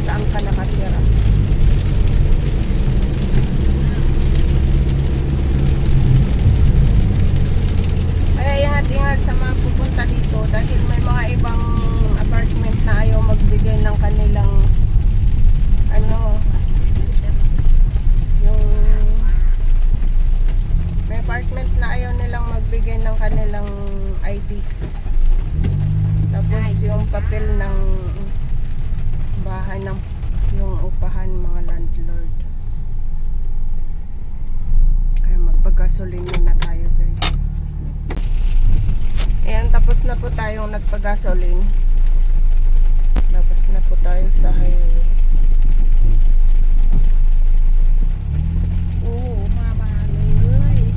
kung saan ka nakatira. Kaya ingat-ingat sa mga pupunta dito dahil may mga ibang apartment na ayaw magbigay ng kanilang ano yung may apartment na ayaw nilang magbigay ng kanilang IDs tapos yung papel ng upahan ng yung upahan mga landlord. Kaya magpagasolin na tayo guys. Ayan tapos na po tayong nagpagasolin. Labas na po tayo sa highway. Oo mamaloy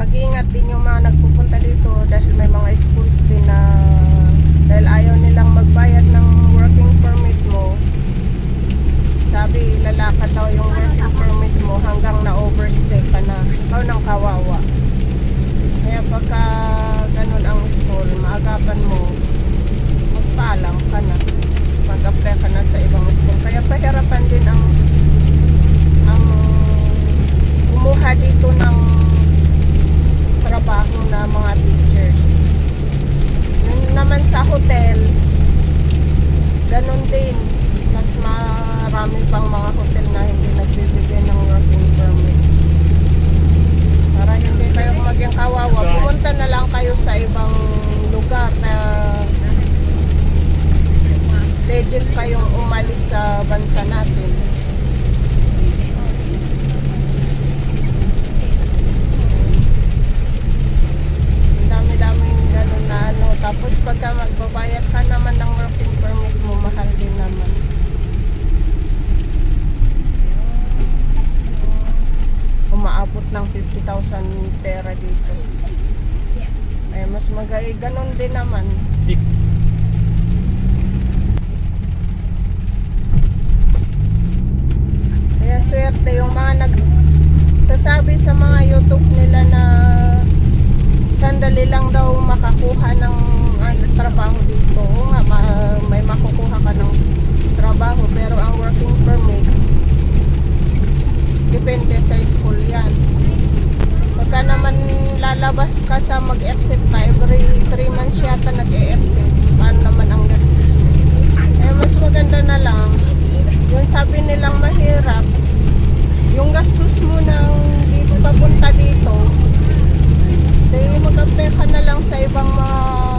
mag ingat din yung mga nagpupunta dito dahil may mga schools din na dahil ayaw nilang magbayad ng work sabi, lalakad daw yung working permit mo hanggang na-overstay ka na. Ikaw nang kawawa. Kaya pagka ganun ang school, maagapan mo, magpaalam ka na. Mag-apply ka na sa ibang school. Kaya pahirapan din ang ang kumuha dito ng trabaho na mga teachers. Yun naman sa hotel, ganun din. Mas marami pang mga hotel na hindi nagbibigay ng working permit. Para hindi kayo maging kawawa, pumunta na lang kayo sa ibang lugar na legit kayong umalis sa bansa natin. Ang dami-daming gano'n na ano. Tapos pagka magbabayad ka naman ng working permit mo, mahal din naman. Umaabot ng 50,000 pera dito. Eh, mas magay, ganun din naman. Sik. Kaya swerte yung mga nag sasabi sa mga YouTube nila na sandali lang daw makakuha ng ano, trabaho dito. Oo nga, ma- may makukuha ka ng trabaho pero ang working permit depende sa school yan. Pagka naman lalabas ka sa mag-exit ka, every 3 months yata nag-e-exit. Paano naman ang gastos mo? Eh, mas maganda na lang, yun sabi nilang mahirap, yung gastos mo ng dito papunta dito, eh, mag-apply ka na lang sa ibang mga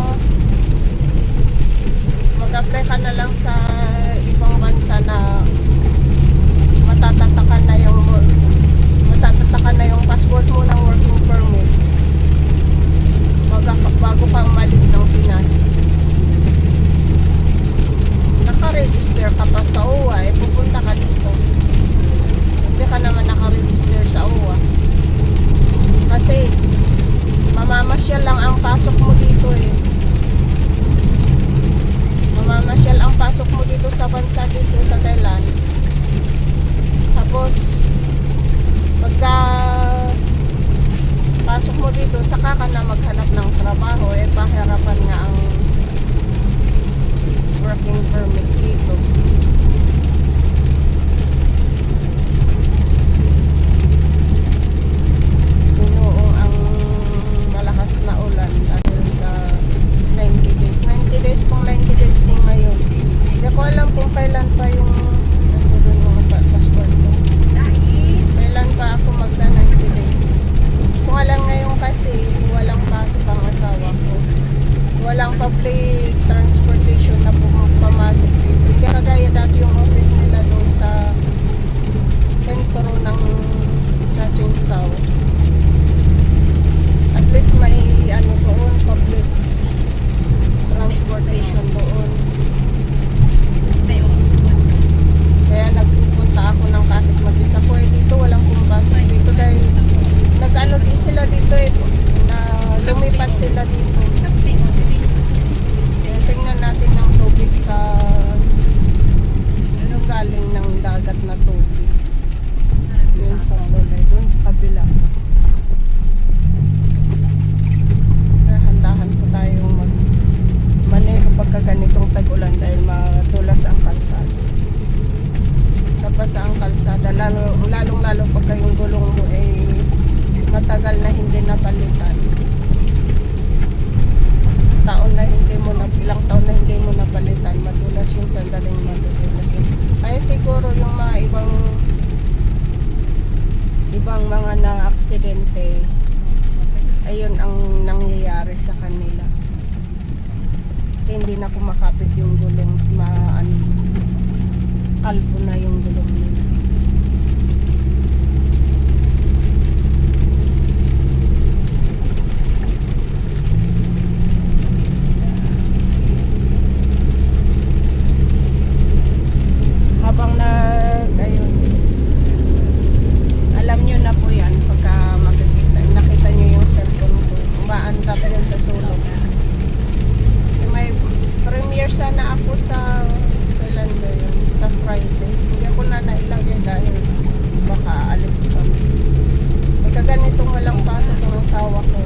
kalsada, lalo, lalong lalo pagka yung gulong mo ay matagal na hindi napalitan. Taon na hindi mo na, ilang taon na hindi mo napalitan, madulas yung sandaling madulas yun. Kaya siguro yung mga ibang ibang mga na aksidente ayun ang nangyayari sa kanila Kasi hindi na kumakapit yung gulong. Ma, ano, kalbo na yung gulong nila. Habang nag, ayun, alam nyo na po yan pagka makikita, nakita nyo yung cellphone ko. Umaandap yan sa sulok. Kasi may premiere sana ako sa, kailan ba yun? Sa Friday. Hindi ako na nailagay dahil baka alis kami. Pagka ganitong walang pasok ng asawa ko,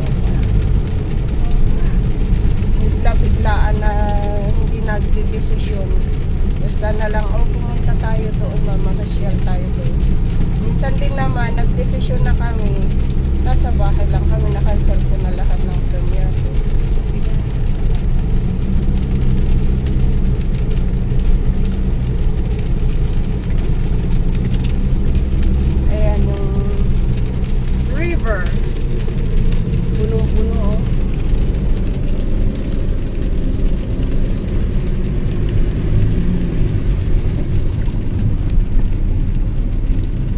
bigla-biglaan na hindi nagdidesisyon. Basta na lang, oh, pumunta tayo doon, mamamasyal tayo doon. Minsan din naman, nagdesisyon na kami, nasa bahay lang kami, na-cancel ko na lahat ng premiere ko. Ayan yung river. Puno-puno, oh.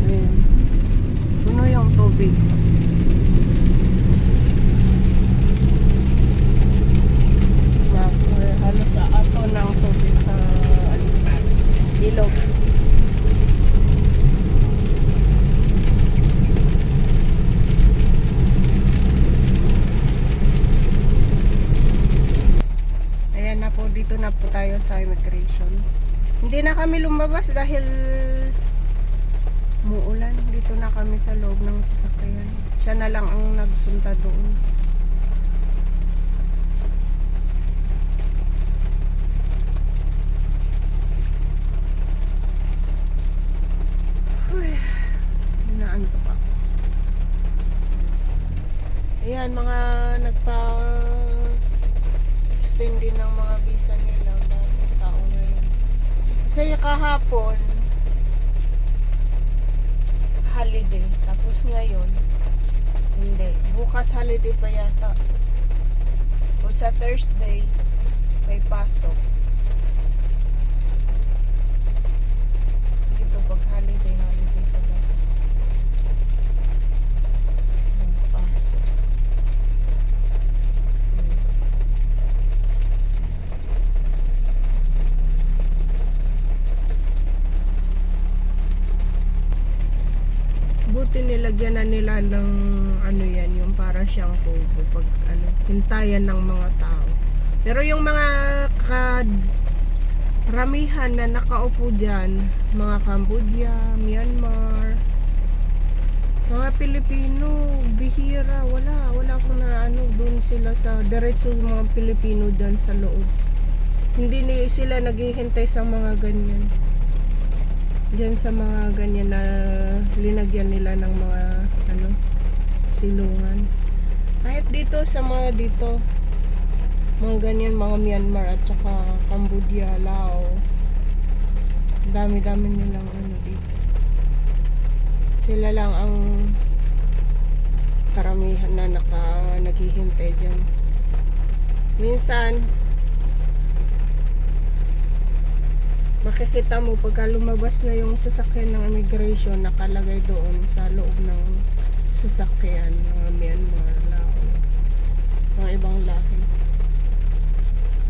Ayan. Puno yung tubig. Map, eh, halos sa ato ng tubig sa ano, ilog. Ayan na po, dito na po tayo sa immigration. Hindi na kami lumabas dahil muulan. Dito na kami sa loob ng sasakyan. Siya na lang ang nagpunta doon. Inaantok ako. Ayan, mga nagpa extend din ng mga visa nila. Ang daming tao ngayon. Kasi kahapon, holiday. Tapos ngayon, hindi. Bukas holiday pa yata. O sa Thursday, may pasok. Dito pag holiday, holiday talaga. May pasok. Hmm. Buti nilagyan na nila ng ano yan, yung para siyang kubo pag ano, hintayan ng mga tao. Pero yung mga kad ramihan na nakaupo dyan, mga Cambodia, Myanmar, mga Pilipino, bihira, wala, wala akong na ano, doon sila sa, diretso yung mga Pilipino dyan sa loob. Hindi ni sila naghihintay sa mga ganyan. Diyan sa mga ganyan na linagyan nila ng mga silungan. Kahit dito sa mga dito mga ganyan mga Myanmar at saka Cambodia, Lao. Dami-dami nilang ano dito. Sila lang ang karamihan na naka naghihintay diyan. Minsan makikita mo pagka lumabas na yung sasakyan ng immigration nakalagay doon sa loob ng sasakyan mga Myanmar, Lao mga ibang lahi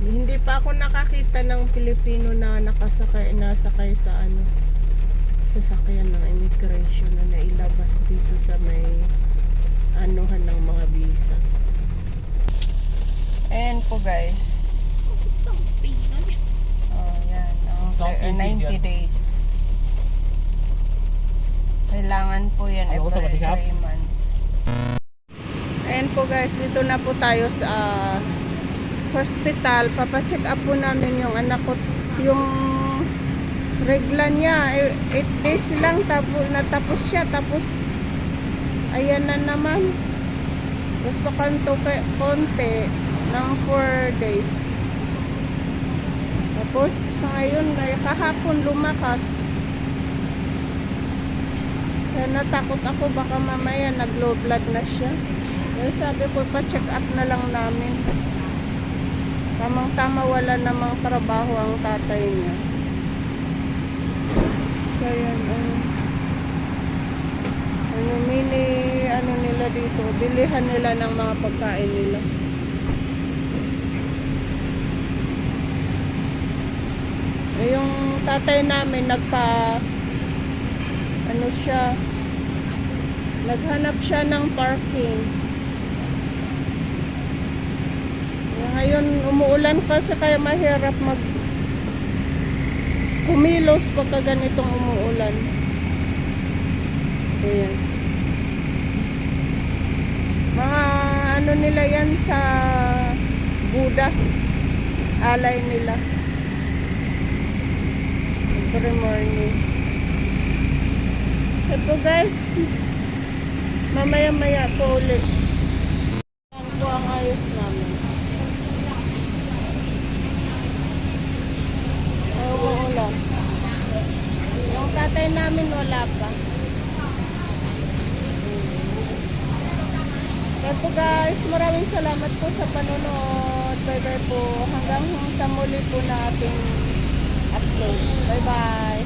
hindi pa ako nakakita ng Pilipino na nakasakay nasakay sa ano sasakyan ng immigration na nailabas dito sa may anuhan ng mga visa ayan po guys Oh, yan. Ang Isang thir- easy 90 yan. days. Kailangan po yan sa every matikap? 3 months. Ayan po guys, dito na po tayo sa ah, hospital. Papacheck up po namin yung anak ko. Yung regla niya, 8 days lang tapos natapos siya. Tapos, ayan na naman. Gusto kanto konti ng 4 days. Tapos ngayon ay kahapon lumakas. Kaya natakot ako baka mamaya nag-low blood na siya. Kaya sabi ko pa check up na lang namin. Tamang-tama wala namang trabaho ang tatay niya. Kaya ang ano mini ano nila dito, bilihan nila ng mga pagkain nila. Eh, yung tatay namin nagpa ano siya naghanap siya ng parking. Ngayon umuulan kasi kaya mahirap mag kumilos pagka ganitong umuulan. Ayan. Mga ano nila yan sa Buddha. Alay nila. Every morning. Ito guys. Mamaya-maya po ulit. Yan po ang ayos namin. Oo, ulan. Yung tatay namin wala pa. Po guys, maraming salamat po sa panonood. Bye bye po. Hanggang sa muli po na ating upload. Bye bye.